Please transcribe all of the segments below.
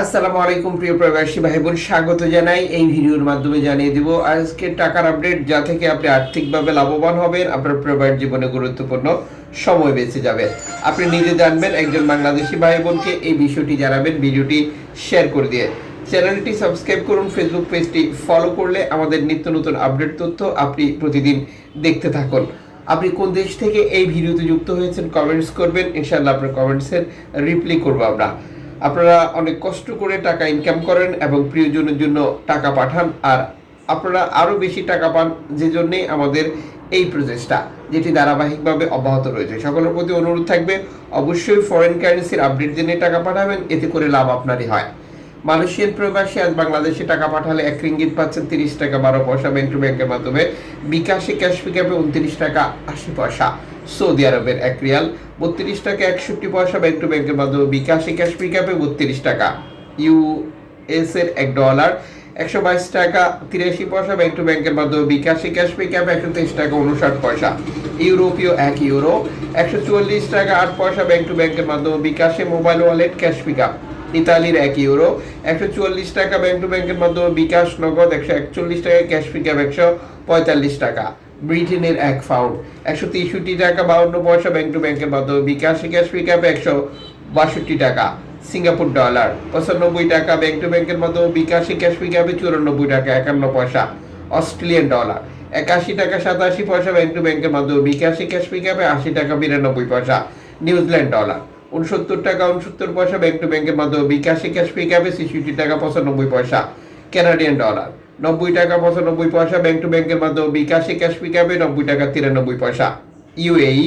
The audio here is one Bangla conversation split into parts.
আসসালামু আলাইকুম, প্রিয় প্রবাসী ভাই বোন স্বাগত জানাই। এই ভিডিওর মাধ্যমে জানিয়ে দিব আজকে টাকার আপডেট যা থেকে আপনি আর্থিকভাবে লাভবান হবেন, আপনার প্রবাস জীবনে গুরুত্বপূর্ণ সময় বেঁচে যাবে। আপনি নিজে জানবেন, একজন বাংলাদেশি ভাই বোনকে এই বিষয়টি জানাবেন, ভিডিওটি শেয়ার করে দিয়ে। চ্যানেলটি সাবস্ক্রাইব করুন ফেসবুক পেজটি ফলো করলে আমাদের নিত্য নতুন আপডেট তথ্য আপনি প্রতিদিন দেখতে থাকুন। আপনি কোন দেশ থেকে এই ভিডিওতে যুক্ত হয়েছেন কমেন্টস করবেন, ইনশাআল্লাহ আপনার কমেন্টসের রিপ্লাই করব আমরা। আপনারা অনেক কষ্ট করে টাকা ইনকাম করেন এবং প্রিয়জনের জন্য টাকা পাঠান, আর আপনারা আরও বেশি টাকা পান যে জন্যে আমাদের এই প্রচেষ্টা, যেটি ধারাবাহিকভাবে অব্যাহত রয়েছে। সকলের প্রতি অনুরোধ থাকবে, অবশ্যই ফরেন কারেন্সির আপডেট জেনে টাকা পাঠাবেন, এতে করে লাভ আপনারই হয়। মালয়েশিয়ান প্রবাসী আজ বাংলাদেশে টাকা পাঠালে এক রিঙ্গিত পাচ্ছেন তিরিশ টাকা, বারো পয়সা ব্যাংক টু ব্যাংকের মাধ্যমে। বিকাশে ক্যাশ পিকআপে উনত্রিশ টাকা, আশি পয়সা। সৌদি আরবের এক রিয়াল, বত্রিশ টাকা একষট্টি পয়সা ব্যাংক টু ব্যাংকের মাধ্যমে বিকাশে ক্যাশ পিকআপে বত্রিশ টাকা। ইউএস এর এক ডলার একশো বাইশ টাকা তিরাশি পয়সা ব্যাংক টু ব্যাংকের মাধ্যমে বিকাশে ক্যাশ পিকআপ একশো তেইশ টাকা উনষাট পয়সা। ইউরোপীয় এক ইউরো একশো চুয়াল্লিশ টাকা আট পয়সা ব্যাংক টু ব্যাংকের মাধ্যমে বিকাশে মোবাইল ওয়ালেট ক্যাশ পিকআপ ইতালির এক ইউরো একশো চুয়াল্লিশ টাকা ব্যাংক টু ব্যাংকের মাধ্যমে বিকাশ নগদ, একশো একচল্লিশ টাকা ক্যাশ পিকআপ একশো পঁয়তাল্লিশ টাকা। ব্রিটেনের এক ফাউন্ড একশো তেষট্টি টাকা, বাউন্ন পয়সা ব্যাংক টু ব্যাংকের মাধ্যমে বিকাশে, ক্যাশ পিকআপ একশো বাষট্টি টাকা, সিঙ্গাপুর ডলার পঁচানব্বই টাকা ব্যাংক টু ব্যাংকের মাধ্যমে বিকাশে, ক্যাশ পিকআপে চুরানব্বই টাকা, একান্ন পয়সা, অস্ট্রেলিয়ান ডলার একাশি টাকা, সাতাশি পয়সা ব্যাংক টু ব্যাংকের মাধ্যমে বিকাশে, ক্যাশ পিকআপে আশি টাকা, বিরানব্বই পয়সা, নিউজিল্যান্ড ডলার উনসত্তর টাকা উনসত্তর পয়সা ব্যাংক টু ব্যাংকের মাধ্যমে বিকাশে, ক্যাশ পিকআপে ছেষট্টি টাকা, পঁচানব্বই পয়সা কানাডিয়ান ডলার নব্বই টাকা পঁচানব্বই পয়সা ব্যাংক টু ব্যাংকের মাধ্যমে বিকাশে ক্যাশ পিকআপে নব্বই টাকা, তিরানব্বই পয়সা। ইউএই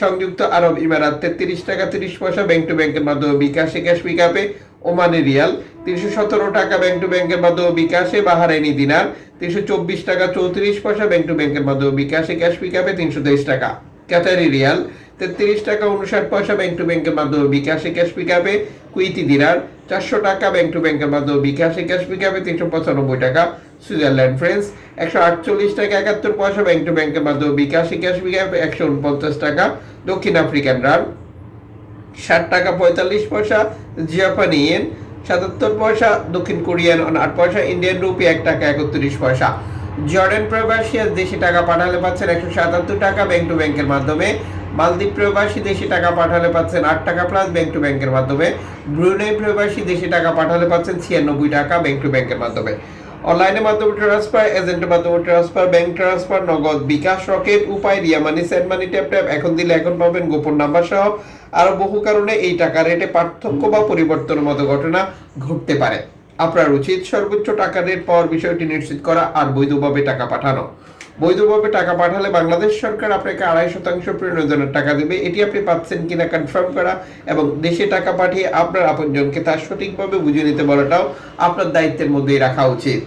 সংযুক্ত আরব ইমারাত, তেত্রিশ টাকা, তিরিশ পয়সা ব্যাংক টু ব্যাংকের মাধ্যমে বিকাশে ক্যাশ পিকআপে ওমানি রিয়াল, তিনশো সতেরো টাকা ব্যাংক টু ব্যাংকের মাধ্যমে বিকাশে বাহারাইনি দিনার, তিনশো চব্বিশ টাকা, চৌত্রিশ পয়সা ব্যাংক টু ব্যাংকের মাধ্যমে বিকাশে ক্যাশ পিকআপে তিনশো তেইশ টাকা। ক্যাটারি রিয়াল তেত্রিশ টাকা উনষাট পয়সা ব্যাংক টু ব্যাংকের মাধ্যমে বিকাশে ক্যাশ পিকআপে কুইতি দিনার চারশো টাকা ব্যাংক টু ব্যাংকের মাধ্যমে বিকাশে ক্যাশ পিকআপে তিনশো পঁচানব্বই টাকা সুইজারল্যান্ড ফ্রেন্স একশো আটচল্লিশ টাকা একাত্তর পয়সা ব্যাংক টু ব্যাংকের মাধ্যমে বিকাশে ক্যাশ পিকআপে একশো উনপঞ্চাশ টাকা দক্ষিণ আফ্রিকান রান ষাট টাকা পঁয়তাল্লিশ পয়সা জাপানি ইয়েন সাতাত্তর পয়সা দক্ষিণ কোরিয়ান আট পয়সা ইন্ডিয়ান রুপি এক টাকা একত্রিশ পয়সা। জর্ডান প্রবাসী দেশে টাকা পাঠালে পাচ্ছেন একশো সাতাত্তর টাকা ব্যাংক টু ব্যাংকের মাধ্যমে। মালদ্বীপ প্রবাসী দেশে টাকা পাঠালে পাচ্ছেন আট টাকা প্লাস ব্যাংক টু ব্যাংকের মাধ্যমে। ব্রুনেই প্রবাসী দেশে টাকা পাঠালে পাচ্ছেন ছিয়ানব্বই টাকা ব্যাংক টু ব্যাংকের মাধ্যমে। অনলাইনের মাধ্যমে ট্রান্সফার এজেন্টের মাধ্যমে transfer bank transfer Nagad bKash, Rocket, Upay, Ria Money send money tap tap এখন দিলে এখন পাবেন গোপন নাম্বার সহ। আরও বহু কারণে এই টাকা রেটে পার্থক্য বা পরিবর্তনের মতো ঘটনা ঘটতে পারে। আপনার উচিত সর্বোচ্চ টাকা রেট পাওয়ার বিষয়টি নিশ্চিত করা আর বৈধভাবে টাকা পাঠানো। বৈধভাবে টাকা পাঠালে বাংলাদেশ সরকার আপনাকে আড়াই শতাংশ প্রণোদনের টাকা দেবে। এটি আপনি পাচ্ছেন কিনা কনফার্ম করা এবং দেশে টাকা পাঠিয়ে আপনার আপনজনকে তার সঠিকভাবে বুঝে নিতে বলাটাও আপনার দায়িত্বের মধ্যেই রাখা উচিত।